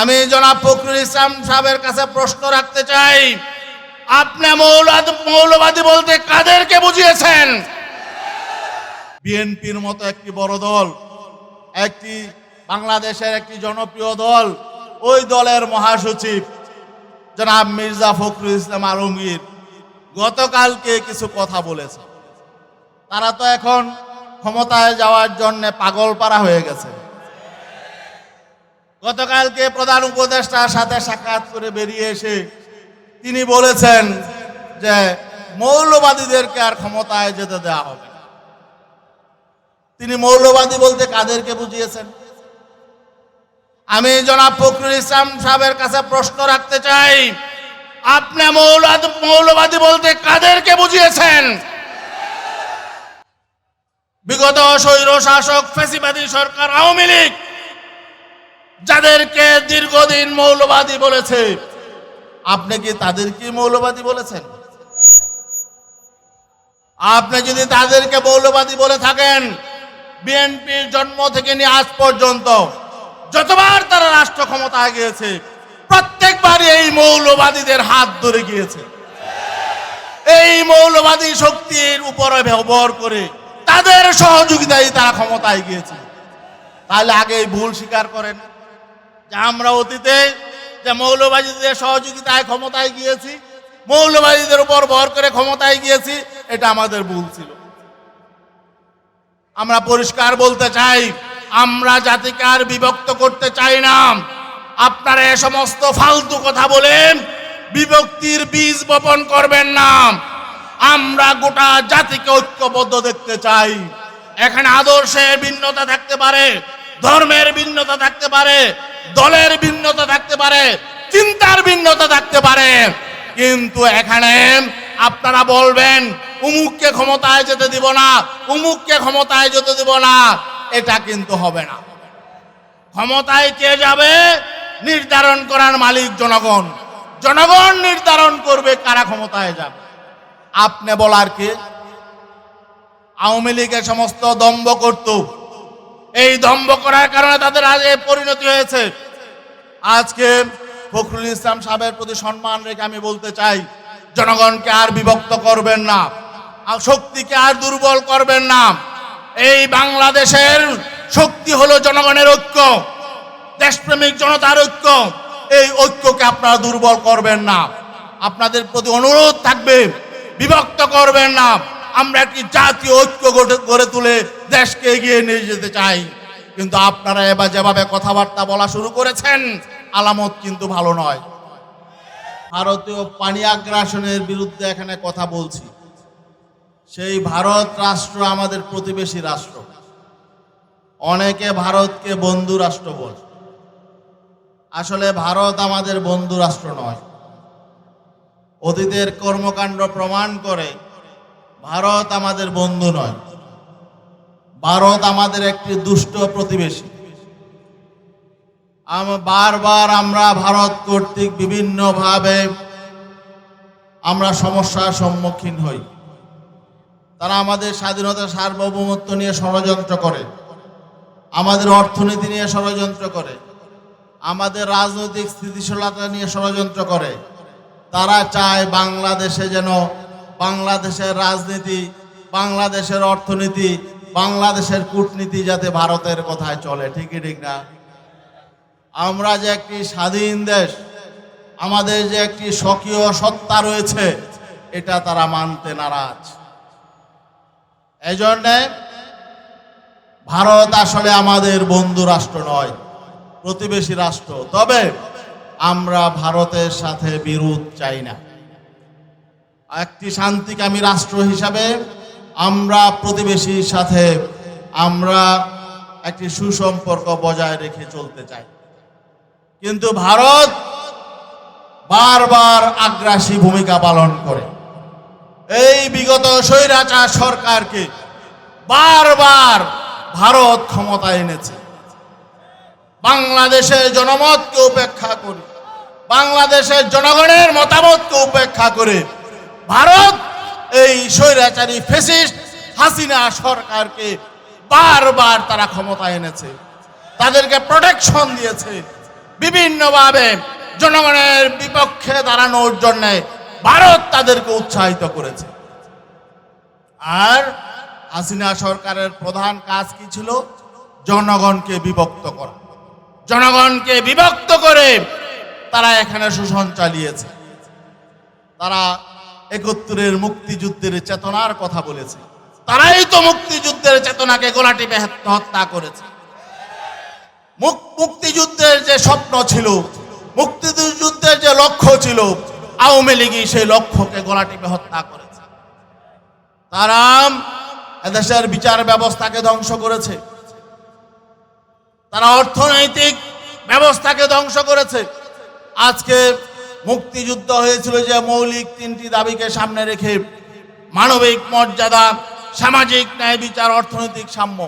আমি জনাব ফখরুল ইসলাম সাহেবের কাছে প্রশ্ন রাখতে চাই। আপনি মৌলবাদ, মৌলবাদী বলতে কাদেরকে বুঝিয়েছেন? বিএনপির মতো একটি বড় দল, একটি বাংলাদেশের একটি জনপ্রিয় দল, ওই দলের মহাসচিব জনাব মির্জা ফখরুল ইসলাম আলমগীর গতকালকে কিছু কথা বলেছে। তারা তো এখন ক্ষমতায় যাওয়ার জন্য পাগল পারা হয়ে গেছে। গতকালকে প্রধান উপদেষ্টার সাথে সাক্ষাৎ করে বেরিয়ে এসে তিনি বলেছেন যে মৌলবাদীদেরকে আর ক্ষমতায় যেতে দেওয়া হবে। তিনি মৌলবাদী বলতে কাদেরকে বুঝিয়েছেন আমি জনাব ফখরুল ইসলাম সাহেবের কাছে প্রশ্ন রাখতে চাই, আপনি মৌলবাদী বলতে কাদেরকে বুঝিয়েছেন বিগত স্বৈর শাসক ফেসিবাদী সরকার আওয়ামী লীগ যাদেরকে দীর্ঘদিন মৌলবাদী বলেছে, আপনি কি তাদেরকে মৌলবাদী বলেছেন? আপনি যদি তাদেরকে মৌলবাদী বলে থাকেন, বিএনপির জন্ম থেকে নিয়ে আজ পর্যন্ত যতবার তারা রাষ্ট্র ক্ষমতায় গিয়েছে প্রত্যেকবারই এই মৌলবাদীদের হাত ধরে গিয়েছে। এই মৌলবাদী শক্তির উপরে ব্যবহার করে তাদের সহযোগিতায় তারা ক্ষমতায় গিয়েছে। তাহলে আগে ভুল স্বীকার করেন। যে আমরা অতীতে যে মৌলবাদীদের সহযোগিতায় ক্ষমতায় গিয়েছি, মৌলবাদীদের উপর ভর করে ক্ষমতায় গিয়েছি, এটা আমাদের ভুল ছিল। আমরা পরিষ্কার বলতে চাই, আমরা জাতিকে আর বিভক্ত করতে চাই না। আপনারা এ সমস্ত ফালতু কথা বলেন, বিভক্তির বীজ বপন করবেন না। আমরা গোটা জাতিকে ঐক্যবদ্ধ দেখতে চাই। এখানে আদর্শে ভিন্নতা থাকতে পারে ধর্মের ভিন্নতা থাকতে পারে, দলের ভিন্নতা থাকতে পারে, চিন্তার ভিন্নতা থাকতে পারে। কিন্তু এখানে আপনারা বলবেন, উমুককে ক্ষমতায় যেতে দিব না, উমুককে ক্ষমতায় যেতে দিব না। এটা কিন্তু হবে না। ক্ষমতায় কে যাবে? নির্ধারণ করার মালিক জনগণ। জনগণ নির্ধারণ করবে কারা ক্ষমতায় যাবে। আপনি বলার কে? আওয়ামী লীগের সমস্ত দম্ভ করত এই দম্ভ করার কারণে তাদের এই পরিণতি হয়েছে। আজকে ফখরুল ইসলাম সাহেবের প্রতি সম্মান রেখে আমি বলতে চাই, জনগণকে আর বিভক্ত করবেন না, আর শক্তিকে আর দুর্বল করবেন না। এই বাংলাদেশের শক্তি হলো জনগণের ঐক্য, দেশপ্রেমিক জনতার ঐক্য। এই ঐক্যকে আপনারা দুর্বল করবেন না। আপনাদের প্রতি অনুরোধ থাকবে, বিভক্ত করবেন না। আমরা একটি জাতীয় ঐক্য গড়ে- তুলে দেশকে এগিয়ে নিয়ে যেতে চাই? কিন্তু আপনারা এবার যেভাবে কথাবার্তা বলা শুরু করেছেন, আলামত কিন্তু ভালো নয়। ভারতীয় পানি আগ্রাসনের বিরুদ্ধে এখানে কথা বলছি। সেই ভারত রাষ্ট্র আমাদের প্রতিবেশী রাষ্ট্র। অনেকে ভারতকে বন্ধু রাষ্ট্র বলে। আসলে ভারত আমাদের বন্ধু রাষ্ট্র নয়। অতীতের কর্মকাণ্ড প্রমাণ করে ভারত আমাদের বন্ধু নয়। ভারত আমাদের একটি দুষ্ট প্রতিবেশী। বারবার আমরা ভারত কর্তৃক বিভিন্নভাবে আমরা সমস্যার সম্মুখীন হই। তারা আমাদের স্বাধীনতা সার্বভৌমত্ব নিয়ে ষড়যন্ত্র করে। আমাদের অর্থনীতি নিয়ে ষড়যন্ত্র করে। আমাদের রাজনৈতিক স্থিতিশীলতা নিয়ে ষড়যন্ত্র করে। তারা চায় বাংলাদেশে যেন বাংলাদেশের রাজনীতি, বাংলাদেশের অর্থনীতি, বাংলাদেশের কূটনীতি যাতে ভারতের কথায় চলে, ঠিকই ঠিক না? আমরা যে একটি স্বাধীন দেশ, আমাদের যে একটি স্বকীয় সত্তা রয়েছে, এটা তারা মানতে নারাজ। এই জন্যে ভারত আসলে আমাদের বন্ধু রাষ্ট্র নয়, প্রতিবেশী রাষ্ট্র। তবে আমরা ভারতের সাথে বিরোধ চাই না। একটি শান্তিকামী রাষ্ট্র হিসাবে, আমরা প্রতিবেশীর সাথে, আমরা একটি সুসম্পর্ক বজায় রেখে চলতে চাই। কিন্তু ভারত বারবার আগ্রাসী ভূমিকা পালন করে। এই বিগত স্বৈরাচার সরকারকে বারবার ভারত ক্ষমতায় এনেছে। বাংলাদেশের জনমতকে উপেক্ষা করে, বাংলাদেশের জনগণের মতামতকে উপেক্ষা করে ভারত, এই স্বৈরাচারী ফেসিস্ট হাসিনা সরকারকে বারবার তারা ক্ষমতা এনেছে। তাদেরকে প্রোটেকশন দিয়েছে। বিভিন্নভাবে জনগণের বিপক্ষে দাঁড়ানোর জন্য ভারত তাদেরকে উৎসাহিত করেছে। আর হাসিনা সরকারের প্রধান কাজ কি ছিল? জনগণকে বিভক্ত করা। জনগণকে বিভক্ত করে তারা এখানে শোষণ চালিয়েছে। তারা একত্তরের মুক্তিযুদ্ধের চেতনার কথা বলেছে। তারাই তো মুক্তিযুদ্ধের চেতনাকে গোলা টিপে হত্যা- করেছে। মুক- মুক্তিযুদ্ধের যে স্বপ্ন ছিল, মুক্তিযুদ্ধের যে লক্ষ্য ছিল, আওয়ামী লীগই সেই লক্ষ্যকে গোলা টিপে হত্যা করেছে। তারা এদেশের বিচার ব্যবস্থাকে ধ্বংস করেছে। তারা অর্থনৈতিক ব্যবস্থাকে ধ্বংস করেছে। আজকে মুক্তিযুদ্ধ হয়েছিল যে মৌলিক তিনটি দাবিকে সামনে রেখে মানবিক মর্যাদা, সামাজিক ন্যায় বিচার, অর্থনৈতিক সাম্য।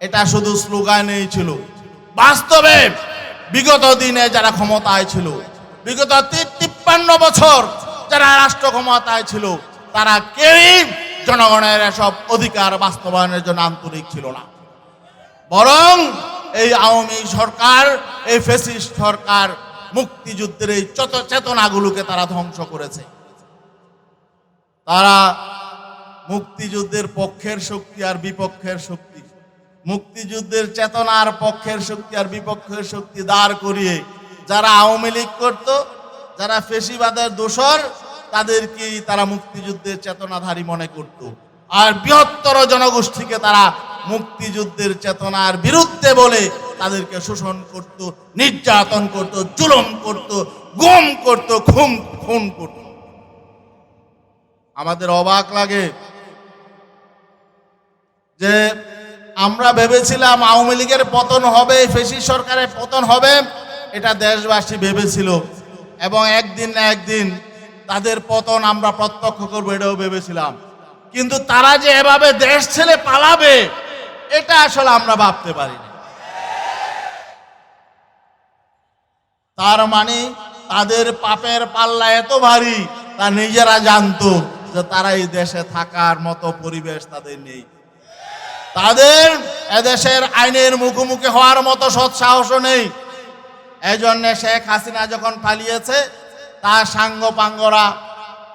এটা শুধু স্লোগানেই ছিল। বাস্তবে বিগত দিনে যারা ক্ষমতায় ছিল, বিগত তিপ্পান্ন বছর যারা রাষ্ট্র ক্ষমতায় ছিল, তারা কেউই জনগণের এসব অধিকার বাস্তবায়নের জন্য আন্তরিক ছিল না। বরং এই আওয়ামী সরকার, এই ফেসিস্ট সরকার মুক্তিযুদ্ধের এই চত চেতনাগুলোকে তারা ধ্বংস করেছে। তারা মুক্তিযুদ্ধের পক্ষের শক্তি আর বিপক্ষের শক্তি। মুক্তিযুদ্ধের চেতনার পক্ষের শক্তি আর বিপক্ষের শক্তি দাঁড় করিয়ে যারা আওয়ামী লীগ করত, যারা ফেসিবাদের দোসর তাদেরকে তারা মুক্তিযুদ্ধের চেতনাধারী মনে করত। আর বৃহত্তর জনগোষ্ঠীকে তারা মুক্তিযুদ্ধের চেতনার বিরুদ্ধে বলে তাদেরকে শোষণ করত, নির্যাতন করত, জুলম করত, গুম করত, খুন খুন করত। আমাদের অবাক লাগে যে আমরা ভেবেছিলাম আওয়ামী লীগের পতন হবে, ফেসি সরকারের পতন হবে, এটা দেশবাসী ভেবেছিল। এবং একদিন না একদিন তাদের পতন আমরা প্রত্যক্ষ করব, এটাও ভেবেছিলাম। কিন্তু তারা যে এভাবে দেশ ছেড়ে পালাবে, এটা আসলে আমরা ভাবতে পারিনি। তার মানে তাদের পাপের পাল্লা এত ভারী, তা নিজেরা জানতো যে তারা এই দেশে থাকার মতো পরিবেশ তাদের নেই। তাদের এদেশের আইনের মুখোমুখি হওয়ার মতো সৎ সাহসও নেই। এই জন্য শেখ হাসিনা যখন পালিয়েছে, তার সাঙ্গ পাঙ্গরা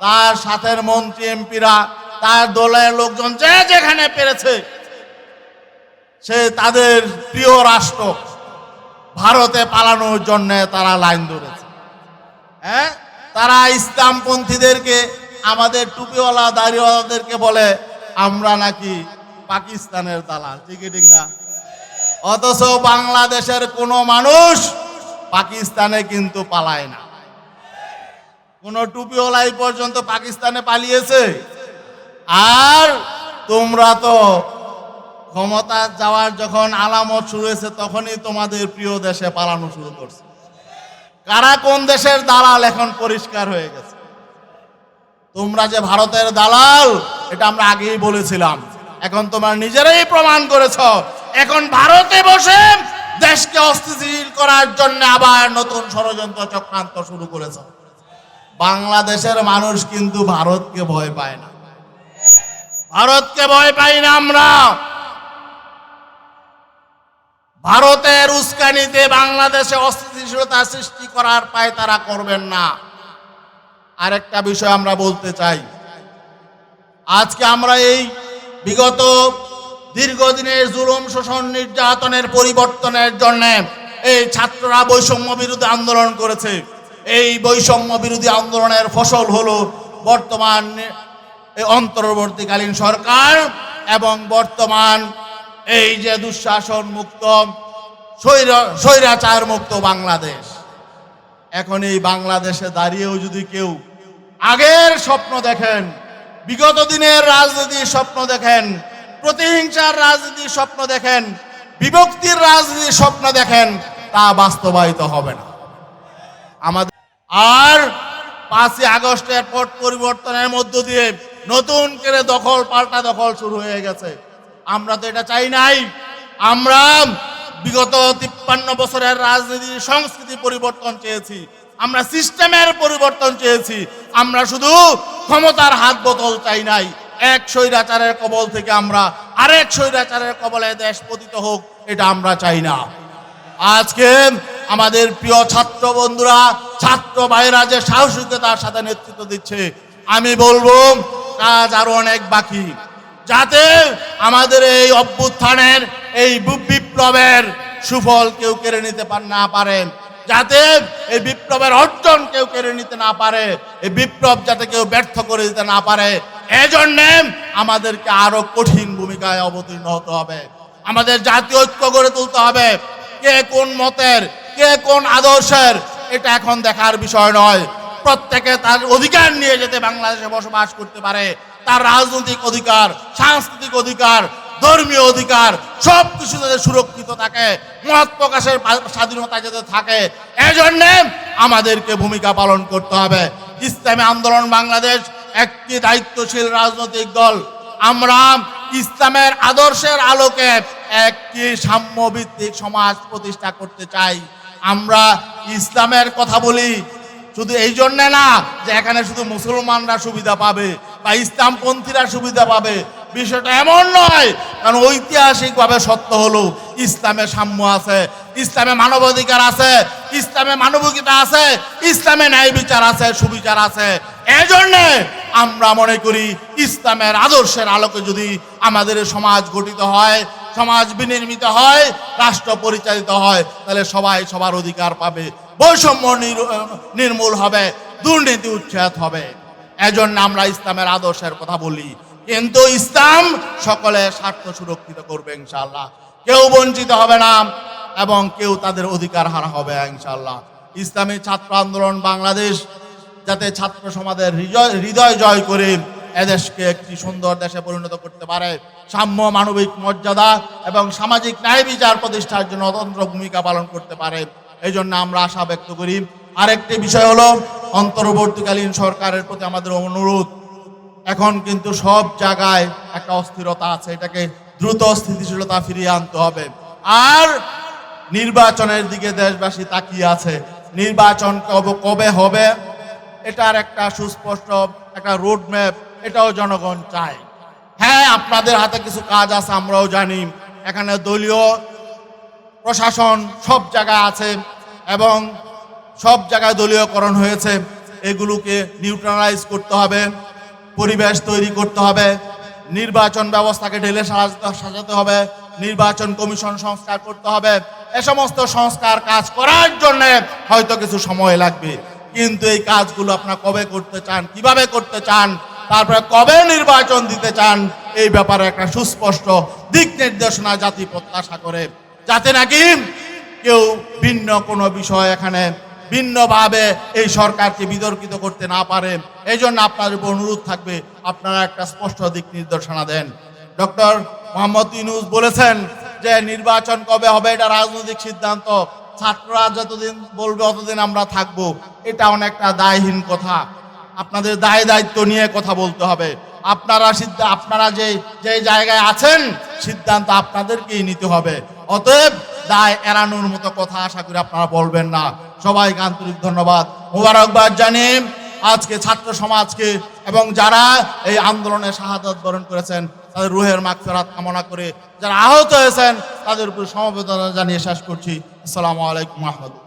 তার সাথের মন্ত্রী এমপিরা, তার দলের লোকজন যে যেখানে পেরেছে, সে তাদের প্রিয় রাষ্ট্র। ভারতে পালানোর জন্য তারা লাইন ধরেছে। হ্যাঁ? তারা ইসলামপন্থীদেরকে, আমাদের টুপিওয়ালা, দাড়িওয়ালাদেরকে বলে, আমরা নাকি পাকিস্তানের দালাল। ঠিক ঠিক না? অথচ বাংলাদেশের কোনো মানুষ পাকিস্তানে কিন্তু পালায় না। কোন টুপিওয়ালা এই পর্যন্ত পাকিস্তানে পালিয়েছে? আর তোমরা তো ক্ষমতা যাওয়ার যখন আলামত শুরু হয়েছে, তখনই তোমাদের প্রিয় দেশে পালানো শুরু করছে। কারা কোন দেশের দালাল এখন পরিষ্কার হয়ে গেছে? তোমরা যে ভারতের দালাল, এটা আমরা আগেই বলেছিলাম। এখন তোমরা নিজেরাই প্রমাণ করেছ। এখন ভারতে বসে দেশকে অস্থিতিশীল করার জন্য আবার নতুন ষড়যন্ত্র চক্রান্ত শুরু করেছ। বাংলাদেশের মানুষ কিন্তু ভারতকে ভয় পায় না। ভারতকে ভয় পাই না আমরা। ভারতের উস্কানিতে বাংলাদেশে অস্থিতিশীলতা সৃষ্টি করার পায় তারা করবেন না। আরেকটা বিষয় আমরা বলতে চাই। আজকে আমরা এই বিগত দীর্ঘদিনের জুলুম, শোষণ, নির্যাতনের পরিবর্তনের জন্য এই ছাত্ররা বৈষম্য বিরোধী আন্দোলন করেছে। এই বৈষম্য বিরোধী আন্দোলনের ফসল হলো বর্তমান অন্তর্বর্তীকালীন সরকার এবং বর্তমান এই যে দুঃশাসন মুক্ত, স্বৈর- স্বৈরাচার মুক্ত বাংলাদেশ। এখন এই বাংলাদেশে দাঁড়িয়েও যদি কেউ আগের স্বপ্ন দেখেন, বিগত দিনের রাজনীতির স্বপ্ন দেখেন, প্রতিহিংসার রাজনীতির স্বপ্ন দেখেন, বিভক্তির রাজনীতির স্বপ্ন দেখেন, তা বাস্তবায়িত হবে না। আমাদের আর পাঁচই আগস্টের পট পরিবর্তনের মধ্য দিয়ে নতুন করে দখল পাল্টা দখল শুরু হয়ে গেছে। আমরা তো এটা চাই নাই। আমরা বিগত তিপ্পান্ন বছরের রাজনীতির সংস্কৃতি পরিবর্তন চেয়েছি। আমরা সিস্টেমের পরিবর্তন চেয়েছি। আমরা শুধু ক্ষমতার হাত বোতল চাই নাই। এক স্বৈরাচারের কবল থেকে আমরা আরেক স্বৈরাচারের কবলে দেশ পতিত হোক, এটা আমরা চাই না। আজকে আমাদের প্রিয় ছাত্র বন্ধুরা, ছাত্র ভাইরা যে সাহসিকতার সাথে নেতৃত্ব দিচ্ছে, আমি বলব, কাজ আরও অনেক বাকি। যাতে আমাদের এই অভ্যুত্থানের, এই বিপ্লবের সুফল কেউ কেড়ে নিতে না পারে। যাতে এই বিপ্লবের অর্জন কেউ কেড়ে নিতে না পারে। এই বিপ্লব যাতে কেউ ব্যর্থ করে দিতে না পারে। এজন্য আমাদেরকে আরও কঠিন ভূমিকায় অবতীর্ণ হতে হবে। আমাদের জাতীয় ঐক্য গড়ে তুলতে হবে। কে কোন মতের, কে কোন আদর্শের, এটা এখন দেখার বিষয় নয়। প্রত্যেকে তার অধিকার নিয়ে যেতে বাংলাদেশে বসবাস করতে পারে। তার রাজনৈতিক অধিকার, সাংস্কৃতিক অধিকার, ধর্মীয় অধিকার সব কিছু যাতে সুরক্ষিত থাকে, মত প্রকাশের স্বাধীনতা যাতে থাকে, এজন্য আমাদেরকে ভূমিকা পালন করতে হবে। ইসলামী আন্দোলন বাংলাদেশ একটি দায়িত্বশীল রাজনৈতিক দল। আমরা ইসলামের আদর্শের আলোকে একটি সাম্যভিত্তিক সমাজ প্রতিষ্ঠা করতে চাই। আমরা ইসলামের কথা বলি। শুধু এই জন্য না যে এখানে শুধু মুসলমানরা সুবিধা পাবে। বা ইসলামপন্থীরা সুবিধা পাবে। বিষয়টা এমন নয়, কারণ ঐতিহাসিকভাবে সত্য হলো, ইসলামে সাম্য আছে, ইসলামে মানবাধিকার আছে, ইসলামে মানবিকতা আছে, ইসলামে ন্যায় বিচার আছে, সুবিচার আছে। এজন্য আমরা মনে করি, ইসলামের আদর্শের আলোকে যদি আমাদের সমাজ গঠিত হয়, সমাজ বিনির্মিত হয়, রাষ্ট্র পরিচালিত হয়, তাহলে সবাই সবার অধিকার পাবে। বৈষম্য নির- নির্মূল হবে, দুর্নীতি উচ্ছেদ হবে। এজন্য আমরা ইসলামের আদর্শের কথা বলি। কিন্তু ইসলাম সকলের স্বার্থ সুরক্ষিত করবে ইনশাল্লাহ কেউ বঞ্চিত হবে না এবং কেউ তাদের অধিকার হারা হবে ইনশাল্লাহ ইসলামী ছাত্র আন্দোলন বাংলাদেশ যাতে ছাত্র সমাজের হৃদয় হৃদয় জয় করে এদেশকে একটি সুন্দর দেশে পরিণত করতে পারে। সাম্য মানবিক মর্যাদা এবং সামাজিক ন্যায় বিচার প্রতিষ্ঠার জন্য অতন্ত্র ভূমিকা পালন করতে পারে। এই জন্য আমরা আশা ব্যক্ত করি। আরেকটি বিষয় হলো অন্তর্বর্তীকালীন সরকারের প্রতি আমাদের অনুরোধ। এখন কিন্তু সব জায়গায় একটা অস্থিরতা আছে, এটাকে দ্রুত স্থিতিশীলতা ফিরিয়ে আনতে হবে। আর নির্বাচনের দিকে দেশবাসী তাকিয়ে আছে, নির্বাচন কবে কবে হবে, এটার একটা সুস্পষ্ট একটা রোড ম্যাপ এটাও জনগণ চায়। হ্যাঁ আপনাদের হাতে কিছু কাজ আছে, আমরাও জানি। এখানে দলীয় প্রশাসন সব জায়গায় আছে এবং সব জায়গায় দলীয়করণ হয়েছে। এগুলোকে নিউট্রালাইজ করতে হবে, পরিবেশ তৈরি করতে হবে, নির্বাচন ব্যবস্থাকে ঢেলে সাজাতে হবে, নির্বাচন কমিশন সংস্কার করতে হবে। এ সমস্ত সংস্কার কাজ করার জন্য হয়তো কিছু সময় লাগবে। কিন্তু এই কাজগুলো আপনার কবে করতে চান, কীভাবে করতে চান, তারপরে কবে নির্বাচন দিতে চান, এই ব্যাপারে একটা সুস্পষ্ট দিক নির্দেশনা জাতি প্রত্যাশা করে। যাতে নাকি কেউ ভিন্ন কোনো বিষয় এখানে ভিন্নভাবে এই সরকারকে বিতর্কিত করতে না পারে। এই জন্য আপনার উপর অনুরোধ থাকবে, আপনারা একটা স্পষ্ট দিক নির্দেশনা দেন। ডক্টর মোহাম্মদ ইউনুস বলেছেন যে, নির্বাচন কবে হবে এটা রাজনৈতিক সিদ্ধান্ত। ছাত্ররা যতদিন বলবে অতদিন আমরা থাকব। এটা অনেকটা দায়হীন কথা। আপনাদের দায় দায়িত্ব নিয়ে কথা বলতে হবে। আপনারা সিদ্ধ, আপনারা যে যে জায়গায় আছেন, সিদ্ধান্ত আপনাদেরকেই নিতে হবে। অতএব দায় এড়ানোর মতো কথা আশা করি আপনারা বলবেন না। সবাইকে আন্তরিক ধন্যবাদ। মোবারকবাদ জানিয়ে আজকে ছাত্র সমাজকে এবং যারা এই আন্দোলনে শাহাদত বরণ করেছেন, তাদের রুহের মাগফিরাত কামনা করে যারা আহত হয়েছেন, তাদের উপর সমবেদনা জানিয়ে শেষ করছি। আসসালামু আলাইকুম রহমতুল্লাহ